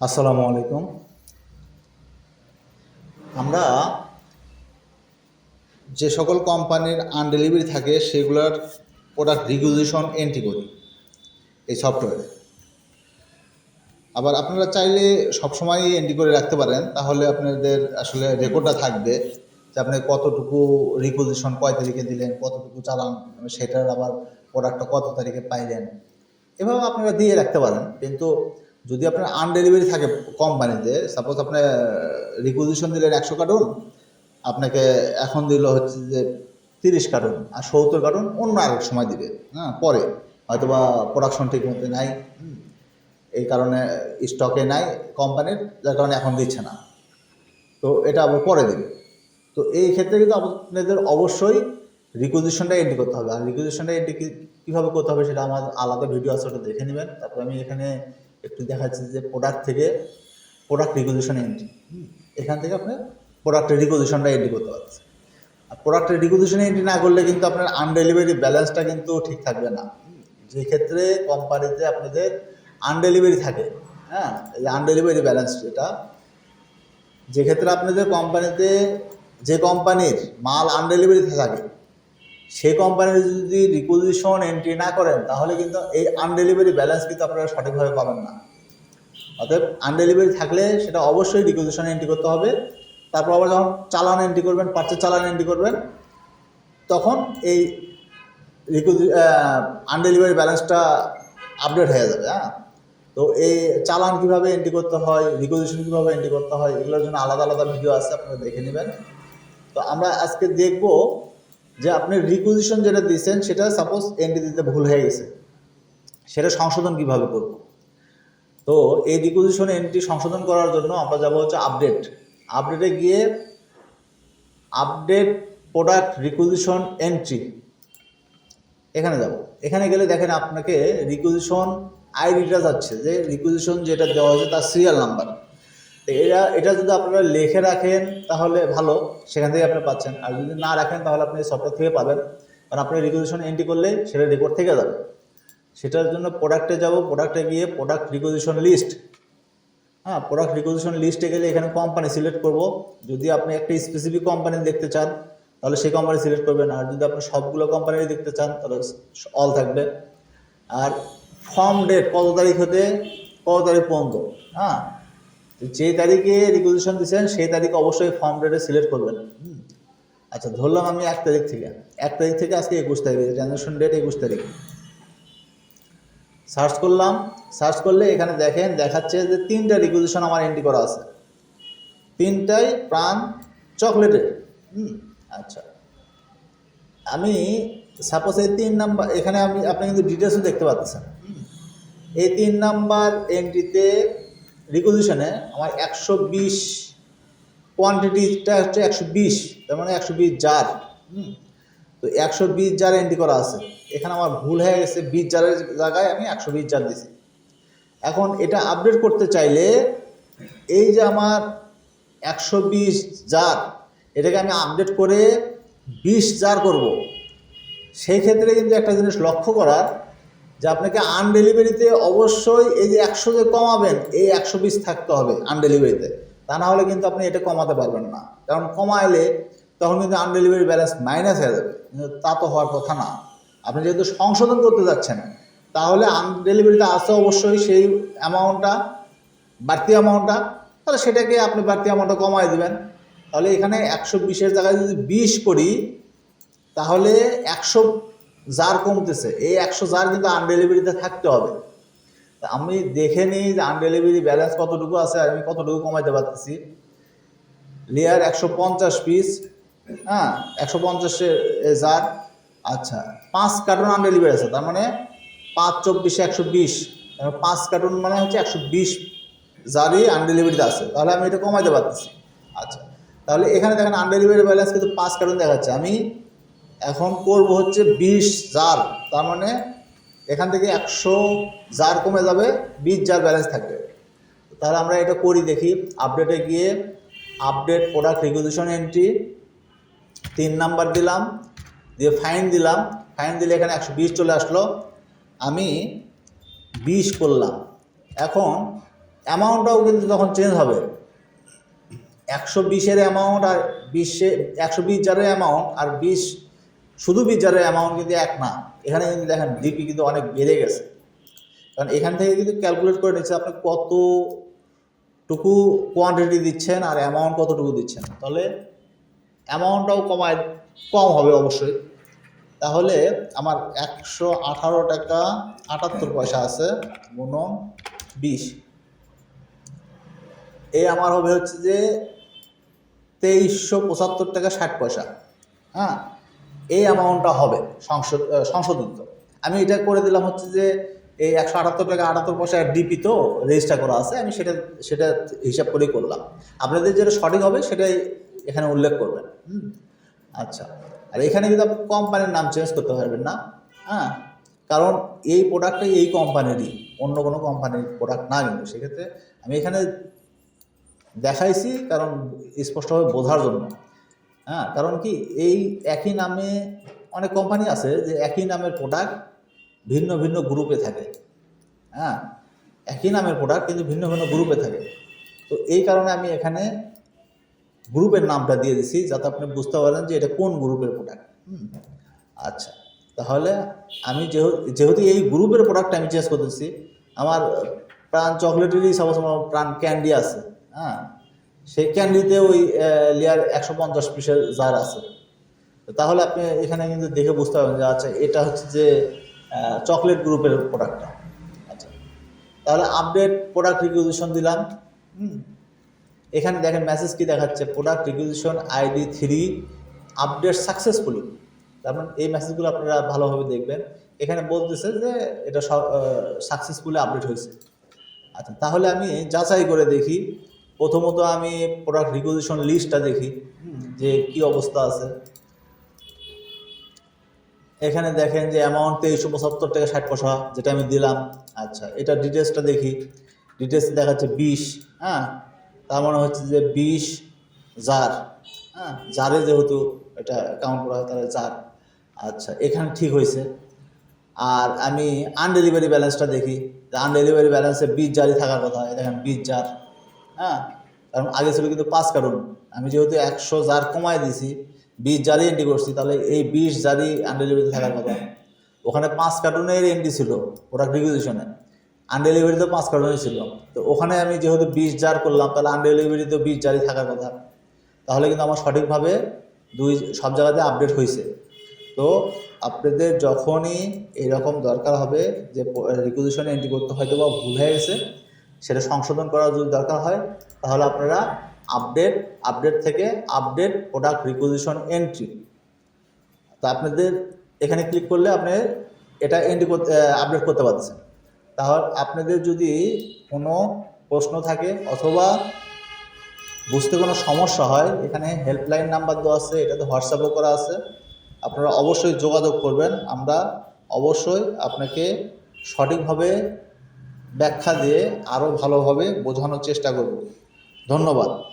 আসসালামু আলাইকুম। আমরা যে সকল কোম্পানির আনডেলিভারি থাকে, সেগুলোর প্রোডাক্ট রিকুইজিশন এন্ট্রি করি, এই সফটওয়্যারে আবার আপনারা চাইলে সবসময় এন্ট্রি করে রাখতে পারেন, তাহলে আপনাদের আসলে রেকর্ডটা থাকবে যে আপনি কতটুকু রিকুইজিশন কয় তারিখে দিলেন, কতটুকু চালান সেটার আবার প্রোডাক্টটা কত তারিখে পাইলেন। এভাবে আপনারা দিয়ে রাখতে পারেন, কিন্তু যদি আপনার আনডেলিভারি থাকে কোম্পানিতে সাপোজ আপনি রিকুইজিশন দিলেন একশো কার্টুন আপনাকে এখন দিল হচ্ছে যে তিরিশ কার্টুন আর সত্তর কার্টুন অন্য আরেক সময় দিবে হ্যাঁ পরে। হয়তো বা প্রোডাকশন ঠিক মতো নাই এই কারণে স্টকে নাই কোম্পানির যার কারণে এখন দিচ্ছে না। তো এটা আবার পরে দেবে। তো এই ক্ষেত্রে কিন্তু আপনাদের অবশ্যই রিকুইজিশনটা এন্ট্রি করতে হবে। আর রিকুইজিশনটা এন্ট্রি কীভাবে করতে হবে সেটা আমার আলাদা ভিডিও আছে, ওটা দেখে নেবেন। তারপর আমি এখানে একটু দেখাচ্ছি যে প্রোডাক্ট থেকে প্রোডাক্ট রিকুইজিশন এন্ট্রি এখান থেকে আপনার প্রোডাক্টের রিকুইজিশনটা এন্ট্রি করতে পারছে আর প্রোডাক্টের রিকুইজিশন এন্ট্রি না করলে কিন্তু আপনার আনডেলিভারি ব্যালেন্সটা কিন্তু ঠিক থাকবে না। যে ক্ষেত্রে কোম্পানিতে আপনাদের আনডেলিভারি থাকে হ্যাঁ? এই আনডেলিভারি ব্যালেন্স যেটা, যে ক্ষেত্রে আপনাদের কোম্পানিতে যে কোম্পানির মাল আনডেলিভারি থাকে সেই কোম্পানির যদি রিকুইজিশন এন্ট্রি না করেন, তাহলে কিন্তু এই আনডেলিভারি ব্যালেন্স কিন্তু আপনারা সঠিকভাবে পাবেন না। অতএব আনডেলিভারি থাকলে সেটা অবশ্যই রিকুইজিশন এন্ট্রি করতে হবে। তারপর আবার যখন চালান এন্ট্রি করবেন পার্চেস চালান এন্ট্রি করবেন, তখন এই রিকুইজি আনডেলিভারি ব্যালেন্সটা আপডেট হয়ে যাবে হ্যাঁ? তো এই চালান কীভাবে এন্ট্রি করতে হয় রিকুইজিশন কীভাবে এন্ট্রি করতে হয়, এগুলোর জন্য আলাদা আলাদা ভিডিও আছে, আপনারা দেখে নেবেন। তো আমরা আজকে দেখব যে আপনি রিকুইজিশন যেটা দিয়েছেন সেটা সাপোজ এন্ট্রি দিতে ভুল হয়ে গেছে। সেটা সংশোধন কীভাবে করব? তো এই রিকুইজিশন এন্ট্রি সংশোধন করার জন্য আমরা যাব হচ্ছে আপডেট আপডেটে গিয়ে আপডেট প্রোডাক্ট রিকুইজিশন এন্ট্রি এখানে যাব। এখানে গেলে দেখেন আপনাকে রিকুইজিশন আইডিটা যাচ্ছে। যে রিকুইজিশন যেটা দেওয়া হয়েছে তার সিরিয়াল নাম্বার এটা এটা যদি আপনারা লিখে রাখেন, তাহলে ভালো। সেখান থেকে আপনি পাচ্ছেন। আর যদি না রাখেন, তাহলে আপনি সফটওয়্যার থেকে পাবেন। কারণ আপনি রিকোজিশন এন্ট্রি করলে সেটা রেকর্ড থেকে যাবে। সেটার জন্য প্রোডাক্টে যাব। প্রোডাক্টে গিয়ে প্রোডাক্ট রিকুইজিশন লিস্ট হ্যাঁ প্রোডাক্ট রিকুইজিশন লিস্টে গেলে এখানে কোম্পানি সিলেক্ট করব। যদি আপনি একটা স্পেসিফিক কোম্পানি দেখতে চান, তাহলে সেই কোম্পানি সিলেক্ট করবেন। আর যদি আপনি সবগুলো কোম্পানির দেখতে চান, তাহলে অল থাকবে। আর ফর্ম ডেট কত তারিখ হতে, কত তারিখ পর্যন্ত? হ্যাঁ যে তারিখে রিকুইজিশন দিচ্ছেন সেই তারিখ অবশ্যই ফর্ম ডেটে সিলেক্ট করবেন। আচ্ছা ধরলাম আমি এক তারিখ থেকে। এক তারিখ থেকে আজকে একুশ তারিখ ট্রানজাকশন ডেট একুশ তারিখ। সার্চ করলাম। সার্চ করলে এখানে দেখেন, দেখাচ্ছে যে তিনটা রিকুইজিশন আমার এন্ট্রি করা আছে। তিনটাই প্রাণ চকলেটের। আচ্ছা। আমি সাপোজ এই তিন নাম্বার, এখানে আমি, আপনি কিন্তু ডিটেলসও দেখতে পাচ্ছেন। এই তিন নাম্বার এন্ট্রিতে রিকুইজিশনে আমার একশো বিশ কোয়ান্টিটিটা হচ্ছে একশো বিশ, তার মানে একশো বিশ জার। তো একশো বিশ জার এন্ট্রি করা আছে। এখানে আমার ভুল হয়ে গেছে, বিশ জারের জায়গায় আমি একশো বিশ জার দিছি। এখন এটা আপডেট করতে চাইলে এই যে আমার একশো বিশ জার এটাকে আমি আপডেট করে বিশ জার করব। সেই ক্ষেত্রে কিন্তু একটা জিনিস লক্ষ্য করার যে আপনাকে আনডেলিভারিতে অবশ্যই এই যে একশো যে কমাবেন, এই একশো বিশ থাকতে হবে আনডেলিভারিতে তা না হলে কিন্তু আপনি এটা কমাতে পারবেন না। কারণ কমাইলে তখন কিন্তু আনডেলিভারি ব্যালেন্স মাইনাস হয়ে যাবে। কিন্তু তা তো হওয়ার কথা না। আপনি যেহেতু সংশোধন করতে যাচ্ছেন, তাহলে আনডেলিভারিতে আসতে অবশ্যই সেই অ্যামাউন্টটা বাড়তি অ্যামাউন্টটা তাহলে সেটাকে আপনি বাড়তি অ্যামাউন্টটা কমাই দেবেন। তাহলে এখানে একশো বিশের জায়গায় যদি বিশ করি তাহলে একশো জার কমতেছে, এই একশো জার কিন্তু আনডেলিভারিতে থাকতে হবে। আমি দেখে নিই যে আনডেলিভারি ব্যালেন্স কতটুকু আছে আর আমি কতটুকু কমাইতে পারতেছি। লেয়ার একশো পঞ্চাশ পিস হ্যাঁ একশো পঞ্চাশের জার আচ্ছা পাঁচ কার্টুন আনডেলিভারি আছে, তার মানে পাঁচ চব্বিশে একশো বিশ পাঁচ কার্টুন মানে হচ্ছে একশো বিশ জারই আনডেলিভারিতে আছে, তাহলে আমি এটা কমাইতে পারতেছি। আচ্ছা তাহলে এখানে দেখেন আনডেলিভারি ব্যালেন্স কিন্তু পাঁচ কার্টুন দেখাচ্ছে। আমি এখন করব হচ্ছে বিশ জার তার মানে এখান থেকে একশো জার কমে যাবে, বিশ জার ব্যালেন্স থাকবে। তাহলে আমরা এটা করি দেখি। আপডেটে গিয়ে আপডেট প্রোডাক্ট রিকুইজিশন এন্ট্রি তিন নাম্বার দিলাম, দিয়ে ফাইন দিলাম। ফাইন দিলে এখানে একশো বিশ চলে আসলো। আমি বিশ করলাম। এখন অ্যামাউন্টটাও কিন্তু তখন চেঞ্জ হবে। একশো বিশের অ্যামাউন্ট আর বিশে একশো বিশ জারের অ্যামাউন্ট আর বিশ শুধু বিশ জারের অ্যামাউন্ট কিন্তু এক না, এখানে কিন্তু দেখেন ডিপি কিন্তু অনেক বেড়ে গেছে। কারণ এখান থেকে কিন্তু ক্যালকুলেট করে নিচ্ছে আপনি কতটুকু কোয়ান্টিটি দিচ্ছেন আর অ্যামাউন্ট কতটুকু দিচ্ছেন। তাহলে অ্যামাউন্টটাও কমায়, কম হবে অবশ্যই। তাহলে আমার একশো আঠারো টাকা আটাত্তর পয়সা আছে, গুণন বিশ। এই আমার হবে হচ্ছে যে তেইশশো পঁচাত্তর টাকা ষাট পয়সা হ্যাঁ? এই অ্যামাউন্টটা হবে সংশোধ সংশোধিত। আমি এটা করে দিলাম হচ্ছে যে, এই একশো আটাত্তর টাকা আটাত্তর পয়সা ডিপি তো রেজিস্টার করা আছে, আমি সেটা সেটা হিসাব করেই করলাম। আপনাদের যেটা সঠিক হবে সেটাই এখানে উল্লেখ করবেন। হুম? আচ্ছা। আর এখানে কিন্তু আপনি কোম্পানির নাম চেঞ্জ করতে পারবেন না হ্যাঁ? কারণ এই প্রোডাক্টটা এই কোম্পানিরই অন্য কোনো কোম্পানির প্রোডাক্ট না কিন্তু। সেক্ষেত্রে আমি এখানে দেখাইছি, কারণ স্পষ্টভাবে বোঝার জন্য। হ্যাঁ কারণ কি এই একই নামে অনেক কোম্পানি আছে যে একই নামের প্রোডাক্ট ভিন্ন ভিন্ন গ্রুপে থাকে। হ্যাঁ একই নামের প্রোডাক্ট কিন্তু ভিন্ন ভিন্ন গ্রুপে থাকে। তো এই কারণে আমি এখানে গ্রুপের নামটা দিয়ে দিছি যাতে আপনি বুঝতে পারেন যে এটা কোন গ্রুপের প্রোডাক্ট আচ্ছা তাহলে আমি যেহেতু এই গ্রুপের প্রোডাক্ট আমি চেঞ্জ করতেছি, আমার প্রাণ চকলেটেরই সাপোজ আমার প্রাণ ক্যান্ডি আছে। হ্যাঁ সেই ক্যান্ডিতে ওই লেয়ার একশো পঞ্চাশ পিসের জার আছে। তাহলে আপনি এখানে কিন্তু দেখে বুঝতে পারবেন যে আচ্ছা এটা হচ্ছে যে চকলেট গ্রুপের প্রোডাক্টটা আচ্ছা তাহলে আপডেট প্রোডাক্ট রিকুইজিশন দিলাম। এখানে দেখেন মেসেজ কি দেখাচ্ছে? Product requisition ID three update successfully তার মানে এই মেসেজগুলো আপনারা ভালোভাবে দেখবেন। এখানে বলতেছে যে, এটা সাকসেসফুলি আপডেট হয়েছে। আচ্ছা তাহলে আমি যাচাই করে দেখি। প্রথমত আমি প্রোডাক্ট রিকুইজিশন লিস্টটা দেখি, যে কি অবস্থা আছে। এখানে দেখেন যে অ্যামাউন্ট তেইশশো পঁচাত্তর টাকা ষাট পয়সা, যেটা আমি দিলাম। আচ্ছা এটা ডিটেলসটা দেখি। ডিটেলস দেখাচ্ছে বিশ হ্যাঁ? তার মানে হচ্ছে যে বিশ জার হ্যাঁ? জারে যেহেতু এটা কাউন্ট করা হয়, তাহলে জার আচ্ছা এখানে ঠিক হয়েছে। আর আমি আনডেলিভারি ব্যালেন্সটা দেখি। আনডেলিভারি ব্যালেন্সে বিশ জারি থাকার কথা। দেখেন বিশ জার হ্যাঁ? কারণ আগে ছিল কিন্তু পাঁচ কার্টুন। আমি যেহেতু একশো জার কমায় দিছি বিশ জারি এন্ট্রি করছি, তাহলে এই বিশ জারি আনডেলিভারি থাকার কথা। ওখানে পাঁচ কার্টুনের এন্ট্রি ছিল প্রোডাক্ট রিকুইজিশনে আনডেলিভারিতে পাঁচ কার্টুনই ছিল। তো ওখানে আমি যেহেতু বিশ জার করলাম, তাহলে আনডেলিভারিতেও বিশ জারি থাকার কথা। তাহলে কিন্তু আমার সঠিকভাবে দুই, সব জায়গাতে আপডেট হয়েছে তো আপনাদের যখনই এরকম দরকার হবে যে রিকুইজিশনে এন্ট্রি করতে হয়তো বা ভুল হয়ে গেছে সেটা সংশোধন করার যদি দরকার হয়, তাহলে আপনারা আপডেট আপডেট থেকে আপডেট প্রোডাক্ট রিকুইজিশন এন্ট্রি তো আপনাদের এখানে ক্লিক করলে আপনি এটা এন্ট্রি করতে আপডেট করতে পারছেন তাহলে আপনাদের যদি কোনো প্রশ্ন থাকে অথবা বুঝতে কোনো সমস্যা হয়, এখানে হেল্পলাইন নাম্বার দেওয়া আছে, এটাতে হোয়াটসঅ্যাপও করা আছে, আপনারা অবশ্যই যোগাযোগ করবেন। আমরা অবশ্যই আপনাকে সঠিকভাবে ব্যাখ্যা দিয়ে আরও ভালোভাবে বোঝানোর চেষ্টা করব। ধন্যবাদ।